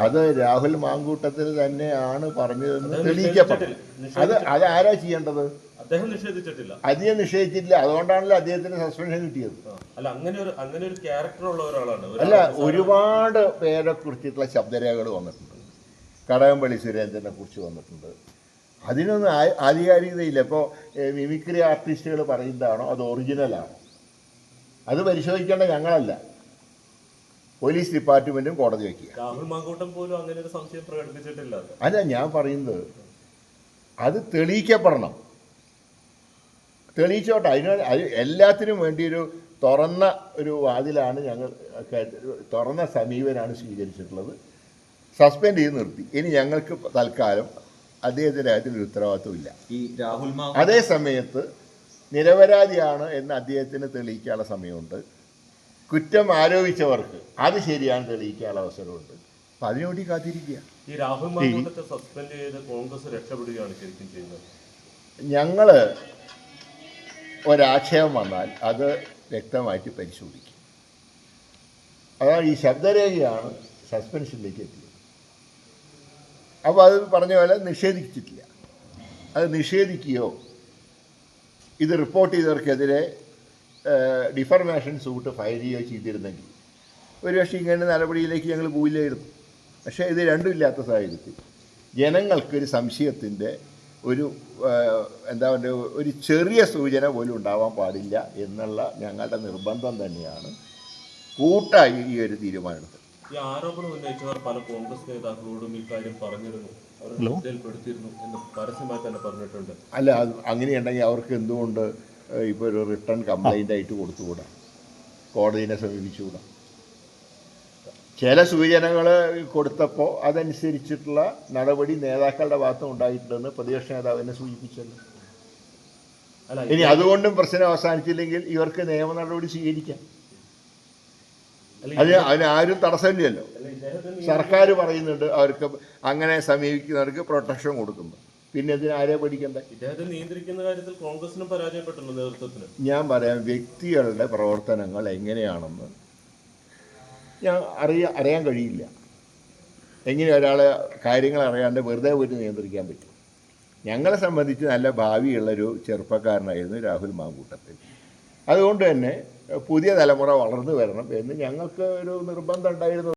അത് രാഹുൽ മാങ്കൂട്ടത്തിൽ തന്നെയാണ് പറഞ്ഞതെന്ന് അദ്ദേഹം തെളിയിക്കപ്പെട്ടു. അത് അത് ആരാ ചെയ്യേണ്ടത്? അദ്ദേഹം നിഷേധിച്ചിട്ടില്ല. അധികം നിഷേധിച്ചിട്ടില്ല. അതുകൊണ്ടാണല്ലോ അദ്ദേഹത്തിന് സസ്പെൻഷൻ കിട്ടിയത്. അല്ല അങ്ങനെ ഒരു അങ്ങനെ ഒരു ക്യാരക്ടർ ഉള്ള ഒരാളാണ്. അല്ല ഒരുപാട് പേരെ കുറിച്ചിട്ടുള്ള ശബ്ദരേഖകൾ വന്നിട്ടുണ്ട്. കടകംപള്ളി സുരേന്ദ്രനെ കുറിച്ച് വന്നിട്ടുണ്ട്. അതിനൊന്നും ആധികാരികതയില്ല. ഇപ്പോൾ മിമിക്രി ആർട്ടിസ്റ്റുകൾ പറയുന്നതാണോ? അത് ഒറിജിനലാണോ അത് പരിശോധിക്കേണ്ട ഞങ്ങളല്ല. പോലീസ് ഡിപ്പാർട്ട്മെന്റും കോടതി വയ്ക്കുക. രാഹുൽ മാങ്കൂട്ടം പോലും അങ്ങനെ ഒരു സംശയം പ്രകടിപ്പിച്ചിട്ടില്ല. അല്ല ഞാൻ പറയുന്നത് അത് തെളിയിക്കപ്പെടണം. തെളിയിച്ചോട്ടെ. അതിന് അത് എല്ലാത്തിനും വേണ്ടി ഒരു തുറന്ന ഒരു വാതിലാണ് ഞങ്ങൾ തുറന്ന സമീപനാണ് സ്വീകരിച്ചിട്ടുള്ളത്. സസ്പെൻഡ് ചെയ്ത് നിർത്തി. ഇനി ഞങ്ങൾക്ക് തൽക്കാലം അദ്ദേഹത്തിന്റെ കാര്യത്തിൽ ഒരു ഉത്തരവാദിത്വമില്ല ഈ രാഹുൽ മാ അതേ സമയത്ത് നിരപരാധിയാണ് എന്ന് അദ്ദേഹത്തിന് തെളിയിക്കാനുള്ള സമയമുണ്ട്. കുറ്റം ആരോപിച്ചവർക്ക് അത് ശരിയാണ് തെളിയിക്കാനുള്ള അവസരമുണ്ട്. അപ്പം അതിനുവേണ്ടി കാത്തിരിക്കുക. ഈ രാഹുൽ മാങ്കൂട്ടത്തെ സസ്പെൻഡ് ചെയ്ത് കോൺഗ്രസ് രക്ഷപ്പെടുകയാണ് ശരിക്കും ചെയ്യുന്നത്. ഞങ്ങൾ ഒരാക്ഷേപം വന്നാൽ അത് വ്യക്തമായിട്ട് പരിശോധിക്കും. അതാണ് ഈ ശബ്ദരേഖയാണ് സസ്പെൻഷനിലേക്ക് എത്തിയത്. അപ്പോൾ അത് പറഞ്ഞ പോലെ നിഷേധിച്ചിട്ടില്ല. അത് നിഷേധിക്കുകയോ ഇത് റിപ്പോർട്ട് ചെയ്തവർക്കെതിരെ ഡിഫർമേഷൻ സൂട്ട് ഫയൽ ചെയ്യുകയോ ചെയ്തിരുന്നെങ്കിൽ. ഒരുപക്ഷെ ഇങ്ങനെ നടപടിയിലേക്ക് ഞങ്ങൾ പോയില്ലായിരുന്നു. പക്ഷേ ഇത് രണ്ടും ഇല്ലാത്ത സാഹചര്യത്തിൽ ജനങ്ങൾക്കൊരു സംശയത്തിന്റെ ഒരു എന്താ പറയുക ഒരു ചെറിയ സൂചന പോലും ഉണ്ടാവാൻ പാടില്ല എന്നുള്ള ഞങ്ങളുടെ നിർബന്ധം തന്നെയാണ് കൂട്ടായി ഈ ഒരു തീരുമാനമെടുത്തത്. ഈ ആരോപണം ഉന്നയിച്ചവർ പല കോൺഗ്രസ് നേതാക്കളോടും ഇക്കാര്യം പറഞ്ഞിരുന്നു. അവർ എന്ന് പരസ്യമായി തന്നെ പറഞ്ഞിട്ടുണ്ട്. അല്ല അത് അങ്ങനെയുണ്ടെങ്കിൽ അവർക്ക് എന്തുകൊണ്ട് ഇപ്പോൾ ഒരു റിട്ടേൺ കംപ്ലൈന്റ് ആയിട്ട് കൊടുത്തുകൂടാ? കോടതിനെ സമീപിച്ചുകൂടാ? ചില സൂചനകൾ കൊടുത്തപ്പോൾ അതനുസരിച്ചിട്ടുള്ള നടപടി നേതാക്കളുടെ ഭാഗത്തും ഉണ്ടായിട്ടുണ്ടെന്ന് പ്രതിപക്ഷ നേതാവ് എന്നെ സൂചിപ്പിച്ചല്ലോ. ഇനി അതുകൊണ്ടും പ്രശ്നം അവസാനിച്ചില്ലെങ്കിൽ ഇവർക്ക് നിയമ നടപടി സ്വീകരിക്കാം. അത് അതിനാരും തടസ്സമില്ലല്ലോ. സർക്കാർ പറയുന്നുണ്ട് അവർക്ക് അങ്ങനെ സമീപിക്കുന്നവർക്ക് പ്രൊട്ടക്ഷൻ കൊടുക്കുന്നു പിന്നെ ഇതിന് ആരെ പഠിക്കണ്ടേ ഇദ്ദേഹത്തെ നിയന്ത്രിക്കുന്ന കാര്യത്തിൽ കോൺഗ്രസിനും പരാജയപ്പെട്ടുള്ള നേതൃത്വത്തിന്. ഞാൻ പറയാം വ്യക്തികളുടെ പ്രവർത്തനങ്ങൾ എങ്ങനെയാണെന്ന് ഞാൻ അറിയ അറിയാൻ കഴിയില്ല. എങ്ങനെ ഒരാളെ കാര്യങ്ങൾ അറിയാണ്ട് വെറുതെ പോയിട്ട് നിയന്ത്രിക്കാൻ പറ്റും? ഞങ്ങളെ സംബന്ധിച്ച് നല്ല ഭാവിയുള്ളൊരു ചെറുപ്പക്കാരനായിരുന്നു രാഹുൽ മാങ്കൂട്ടത്തിൽ. അതുകൊണ്ട് തന്നെ പുതിയ തലമുറ വളർന്നു വരണം എന്ന് ഞങ്ങൾക്ക് ഒരു നിർബന്ധം ഉണ്ടായിരുന്നു.